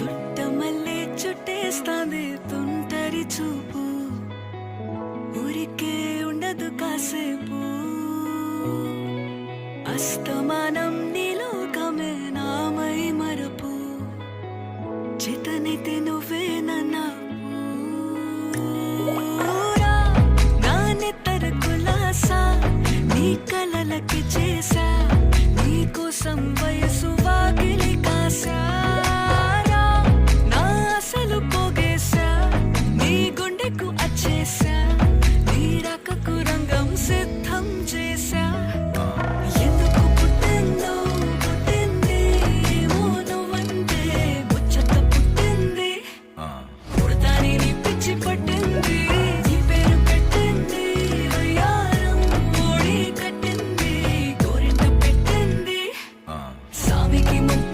చుట్టమల్లే చుట్టేస్తాంది తుంటరి చూపు. ఊరికే ఉండదు కాసేపు. అస్తమానం నీలోకమే నామై మరపు. చేతనైతే నువ్వే నన్నా పూరా కులాసా నీ కలలకి చేసా నీ కోసం వయసు వాకిలి కాసా. You.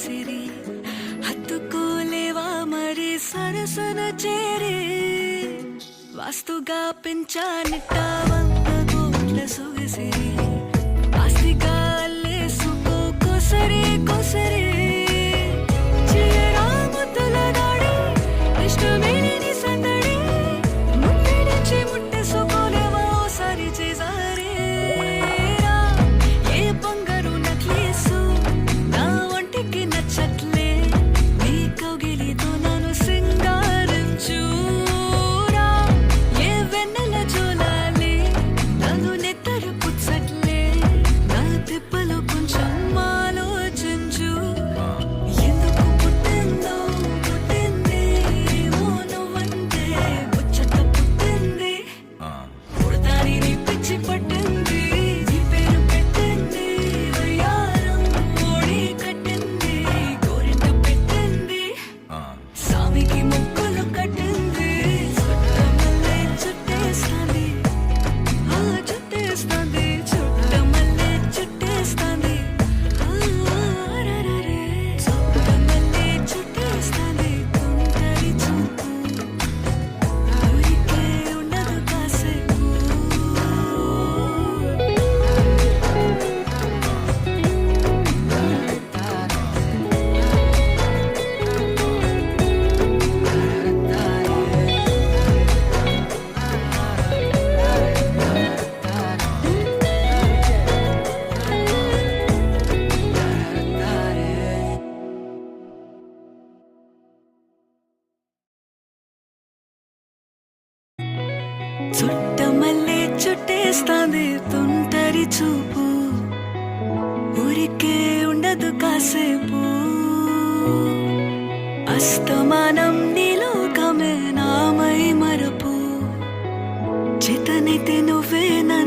మనసిరి హత్తుకోలేవా మరి సరసన చేరి వాస్తుగా పెంచానిట్ట వంద కోట్ల సొగసిరి ఆస్తిగా అల్లేసుకో కొసరి కొసరి ఒంటికి నచ్చట్లే నీ కౌగిలితో నన్ను సింగారించురా ఏ వెన్నెల జోలాలి. నన్ను నెత్తరు పుచ్చట్లే. నా తిప్పలు కొంచెం ఆలోచించు ఎందుకు పుట్టిందో పుట్టింది. ఏమో నువ్వంటే ముచ్చట పుట్టింది. పుడతాని నీ పిచ్చి పట్టింది చుట్టమల్లే చుట్టేస్తాంది తుంటరి చూపు. ఊరికే ఉండదు కాసేపు. అస్తమానం నీలోకమే నామై మరపు. చితనితి నువ్వేనా